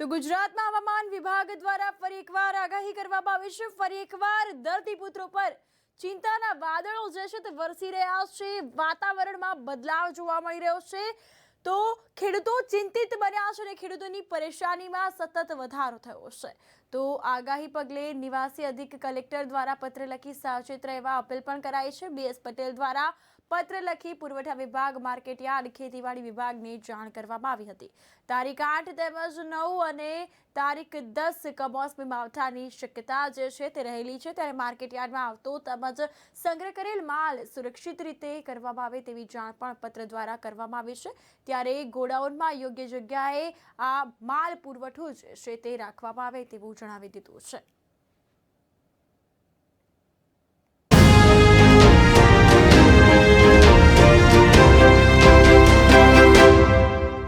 તો ગુજરાતના હવામાન વિભાગ દ્વારા ફરી એકવાર આગાહી કરવામાં આવી છે. ફરી એકવાર ધરતીપુત્રો પર ચિંતાના વાદળો જે છે તે વરસી રહ્યા છે. વાતાવરણમાં બદલાવ જોવા મળી રહ્યો છે. તો ખેડૂતો ચિંતિત બન્યા છે અને ખેડૂતોની પરેશાનીમાં સતત વધારો થયો છે. તો આગાહી પગલે નિવાસી અધિક કલેક્ટર દ્વારા પત્ર લખી સાવચેત રહેવા અપીલ પણ કરાઈ છે. બીએસ પટેલ દ્વારા પત્ર લખી પુરવઠા વિભાગ, માર્કેટયાર્ડ, ખેતીવાડી વિભાગને જાણ કરવામાં આવી હતી. તારીખ આઠ તેમજ નવ અને તારીખ દસ કમોસમી માવઠાની શક્યતા જે છે તે રહેલી છે. ત્યારે માર્કેટયાર્ડમાં આવતો તેમજ સંગ્રહ કરેલ માલ સુરક્ષિત રીતે કરવામાં આવે તેવી જાણ પણ પત્ર દ્વારા કરવામાં આવી છે. ત્યારે ગોડાઉનમાં યોગ્ય જગ્યાએ આ માલ પુરવઠો જ છે તે રાખવામાં આવે તેવું જણાવી દીધું છે.